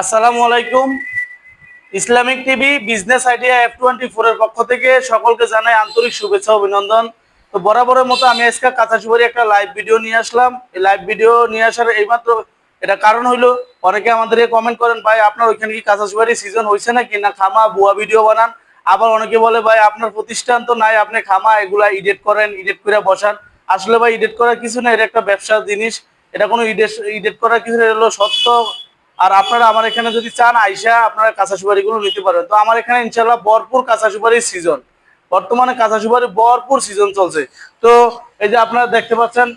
আসসালামু আলাইকুম। Islamic TV, business idea F twenty four এর পক্ষ থেকে সকলকে জানাই আন্তরিক শুভেচ্ছা, অভিনন্দন। তো বরাবরের মতো আমি আজকে কাঁচা সুপারি একটা লাইভ ভিডিও নিয়ে আসলাম। এই লাইভ ভিডিও নিয়ে আসার এইমাত্র এটা কারণ হইল, অনেকে আমাদেরকে কমেন্ট করেন, ভাই, আপনার ওইখানে কি কাঁচা সুপারি সিজন হয়েছে নাকি? না, খামা বুয়া ভিডিও বানান। আবার অনেকে বলে, ভাই, আপনার প্রতিষ্ঠান তো নাই, আপনি খামা, এগুলা এডিট করেন এডিট করে বসান। আসলে ভাই এডিট করার কিছু না এটা একটা ব্যবসার জিনিস। এটা কোনো এডিট এডিট করার কিছু না এটা হলো সত্য। আর আপনারা আমার এখানে যদি চান, আইসা আপনারা কাঁচা সুপারি গুলো নিতে পারেন তো আমার এখানে ইনশাল্লাহ ভরপুর কাঁচা সুপারির সিজন বর্তমানে কাঁচা সুপারি ভরপুর সিজন চলছে। তো এই যে আপনারা দেখতে পাচ্ছেন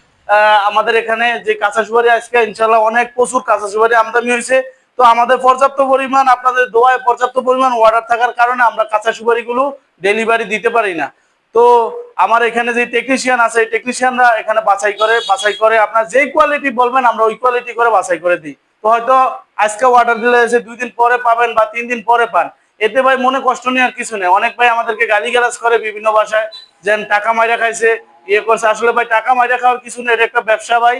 আমাদের এখানে যে কাঁচা সুপারি আজকে ইনশাল্লাহ অনেক প্রচুর কাঁচা সুপারি আমদানি হয়েছে। তো আমাদের পর্যাপ্ত পরিমাণ, আপনাদের দোয়ায় পর্যাপ্ত পরিমাণ অর্ডার থাকার কারণে আমরা কাঁচা সুপারি গুলো ডেলিভারি দিতে পারি না। তো আমার এখানে যে টেকনিশিয়ান আছে এই টেকনিশিয়ানরা এখানে বাছাই করে বাছাই করে আপনার যে কোয়ালিটি বলবেন, আমরা ওই কোয়ালিটি করে বাছাই করে দিই। হয়তো আজকে অর্ডার দিলে এসে দুই দিন পরে পাবেন বা তিন দিন পরে পান। এতে ভাই মনে কষ্ট নেওয়ার কিছু নেই। অনেক ভাই আমাদেরকে গালি গালাজ করে বিভিন্ন ভাষায়, যেন টাকা মাইরা খাইছে ইয়ে করছে। আসলে ভাই টাকা মাইরা খাওয়ার কিছু নেই, এটা একটা ব্যবসা ভাই।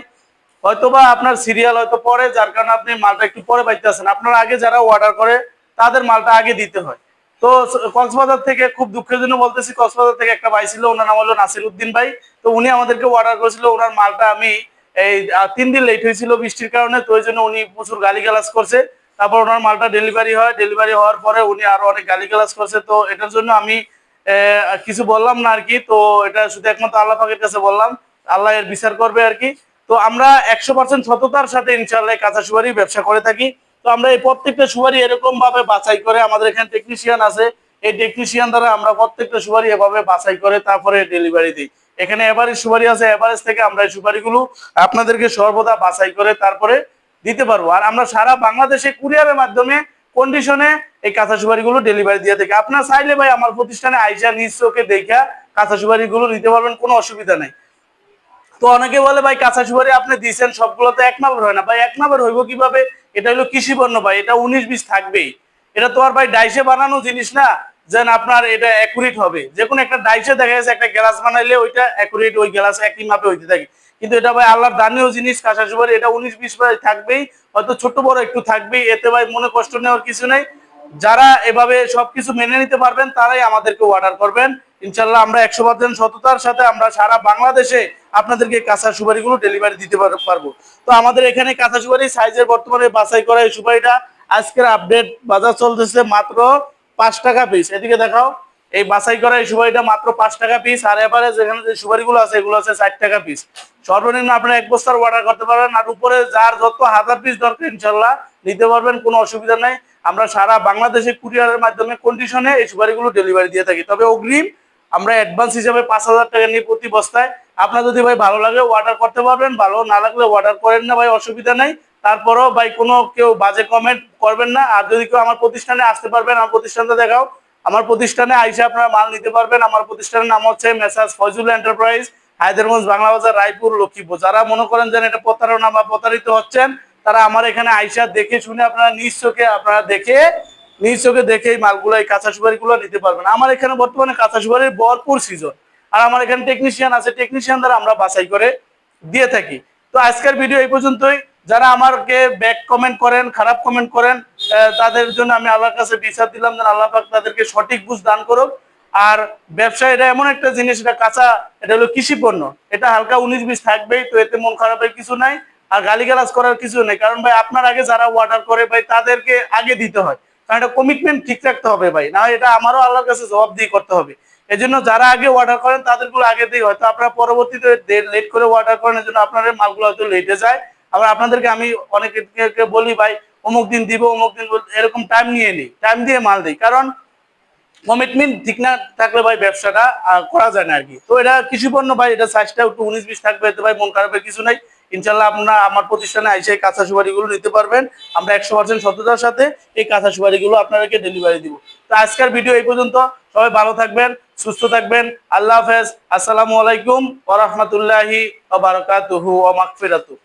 হয়তো বা আপনার সিরিয়াল হয়তো পরে, যার কারণে আপনি মালটা একটু পরে পাইতেছেন। আপনার আগে যারা অর্ডার করে, তাদের মালটা আগে দিতে হয়। তো কক্সবাজার থেকে খুব দুঃখের জন্য বলতেছি, কক্সবাজার থেকে একটা ভাই ছিল, ওনার নাম হলো নাসির উদ্দিন ভাই। তো উনি আমাদেরকে অর্ডার করেছিল, ওনার মালটা আমি এই তিন দিন লেট হয়েছিল বৃষ্টির কারণে, তো ওই জন্য উনি প্রচুর গালিগালাজ করছে। তারপর ওনার মালটা ডেলিভারি হয় ডেলিভারি হওয়ার পরে উনি আরও অনেক গালিগালাজ করছে। তো এটার জন্য আমি কিছু বললাম না আর কি তো এটা শুধু একমাত্র আল্লাহ পাকের কাছে বললাম। আল্লাহ এর বিচার করবে আর কি তো আমরা একশো পার্সেন্ট সততার সাথে ইনশাল্লাহ কাঁচা সুপারি ব্যবসা করে থাকি। তো আমরা এই প্রত্যেকটা সুপারি এরকম ভাবে বাছাই করে আমাদের এখানে টেকনিশিয়ান আছে। এই টেকনিশিয়ান দ্বারা আমরা প্রত্যেকটা সুপারি এভাবে বাছাই করে তারপরে ডেলিভারি দিই। এখানে এভারেজ সুপারি আছে, এভারেজ থেকে আমরা এই সুপারিগুলো আপনাদেরকে সর্বদা বাছাই করে তারপরে দিতে পারব। আর আমরা সারা বাংলাদেশে কুরিয়ারের মাধ্যমে কন্ডিশনে এই কাঁচা সুপারিগুলো ডেলিভারি দিয়ে থাকি। আপনার চাইলে ভাই আমার প্রতিষ্ঠানে আইসা নিজ চোখে দেখা কাঁচা সুপারিগুলো নিতে পারবেন, কোনো অসুবিধা নেই। তো অনেকে বলে, ভাই, কাঁচা সুপারি আপনি দিয়েছেন সবগুলো তো এক নাম্বার হয় না। ভাই, এক নাম্বার হইব কীভাবে? এটা হলো কৃষি পণ্য ভাই, এটা উনিশ বিশ থাকবেই। এটা তো আর ভাই, ডাইসে বানানো জিনিস না। যেন আপনার এটা অ্যাকুরেট হবে। যে কোনো একটা ডাইসে দেখা যাচ্ছে, একটা গ্লাস বানাইলে ওইটা অ্যাকুরেট ওই গ্লাস একই মাপে হইতে থাকে। কিন্তু এটা ভাই আল্লাহর দানীয় জিনিস, কাঁচা সুপারি, এটা উনিশ, বিশ ভাই থাকবেই, হয়তো ছোট বড় একটু থাকবেই, এতে ভাই মনে কষ্ট নেওয়ার কিছু নেই। যারা এভাবে সবকিছু মেনে নিতে পারবেন, তারাই আমাদেরকে অর্ডার করবেন। ইনশাল্লাহ আমরা একশো পার্সেন্ট সততার সাথে আমরা সারা বাংলাদেশে আপনাদেরকে কাঁচা সুপারিগুলো ডেলিভারি দিতে পারব। তো আমাদের এখানে কাঁচা সুপারি সাইজের বর্তমানে বাছাই করা এই সুপারিটা আজকের আপডেট বাজার চলতেছে মাত্র পাঁচ টাকা পিস এদিকে দেখাও, এই বাছাই করা এই সুপারিটা মাত্র পাঁচ টাকা পিস আর এবারে যেখানে যে সুপারিগুলো আছে, এগুলো আছে ষাট টাকা পিস সর্বনিম্ন আপনারা এক বস্তার অর্ডার করতে পারবেন, আর উপরে যার যত হাজার পিস দরকার ইনশাল্লাহ নিতে পারবেন, কোনো অসুবিধা নাই। আমরা সারা বাংলাদেশে কুরিয়ারের মাধ্যমে কন্ডিশনে এই সুপারিগুলো ডেলিভারি দিয়ে থাকি। তবে অগ্রিম আমরা অ্যাডভান্স হিসাবে পাঁচ হাজার টাকা নিই প্রতি বস্তায়। আপনার যদি ভাই ভালো লাগে অর্ডার করতে পারবেন, ভালো না লাগলে অর্ডার করেন না ভাই, অসুবিধা নেই। তারপরও ভাই কোনো কেউ বাজে কমেন্ট করবেন না। আর যদি কেউ আমার প্রতিষ্ঠানে আসতে পারবেন, আমার প্রতিষ্ঠানটা দেখাও। আমার প্রতিষ্ঠানে আইসে আপনারা মাল নিতে পারবেন। আমার প্রতিষ্ঠানের নাম হচ্ছে মেসাজ ফজুল এন্টারপ্রাইজ হায়দ্রাবাদ বাংলা বাজার, রায়পুর, লক্ষ্মীপুর। যারা মনে করেন যেন এটা প্রতারণা বা প্রতারিত হচ্ছেন, তারা আমার এখানে আইসা দেখে শুনে আপনারা নিজ চোখে আপনারা দেখে, নিজ চোখে দেখে এই মালগুলো, এই কাঁচা সুপারিগুলো নিতে পারবেন। আমার এখানে বর্তমানে কাঁচা সুপারির ভরপুর সিজন আর আমার এখানে টেকনিশিয়ান আছে। টেকনিশিয়ান দ্বারা আমরা বাছাই করে দিয়ে থাকি। তো আজকের ভিডিও এই পর্যন্তই। যারা আমাকে ব্যাক কমেন্ট করেন, খারাপ কমেন্ট করেন তাদের জন্য আমি আল্লাহর কাছে বিচার দিলাম যেন আল্লাহ পাক তাদেরকে সঠিক বুঝ দান করুক। আর ব্যবসা এটা এমন একটা জিনিস, এটা কাঁচা, এটা হলো কৃষি পণ্য এটা হালকা উনিশ বিশ থাকবেই, তো এতে মন খারাপের কিছু নাই, আর গালিগালাজ করার কিছু নেই। কারণ ভাই, আপনার আগে যারা অর্ডার করে ভাই, তাদেরকে আগে দিতে হয়। কারণ এটা কমিটমেন্ট ঠিক রাখতে হবে ভাই। না এটা আমারও আল্লাহর কাছে জবাব দিয়ে করতে হবে। এই জন্য যারা আগে অর্ডার করেন, তাদেরগুলো আগে দিয়ে হয়তো আপনারা পরবর্তীতে লেট করে অর্ডার করেন এই জন্য আপনাদের মালগুলো হয়তো লেটে যায়। আবার আপনাদেরকে আমি অনেকে বলি, ভাই, অমুক দিন দিব, অমুক দিন এরকম টাইম নিয়ে নিই। টাইম দিয়ে মাল দিই। কারণ কমিটমেন্ট ঠিক না থাকলে ভাই ব্যবসাটা করা যায় না আর কি তো এটা কৃষি পণ্য ভাই, এটা সাইজটা একটু উনিশ বিশ থাকবে, এতে ভাই মন খারাপের কিছু নাই। ইনশাল্লাহ আপনারা আমার প্রতিষ্ঠানে এসে এই কাঁচা সুপারিগুলো নিতে পারবেন। আমরা একশো পার্সেন্ট সততার সাথে এই কাঁচা সুপারিগুলো আপনাদেরকে ডেলিভারি দিব। তো আজকের ভিডিও এই পর্যন্ত। সবাই ভালো থাকবেন, সুস্থ থাকবেন। আল্লাহ হাফেজ। আসসালামু আলাইকুম ওরহমতুল্লাহি ওবরাকাতুহু ওয়া মাগফিরাতুহু।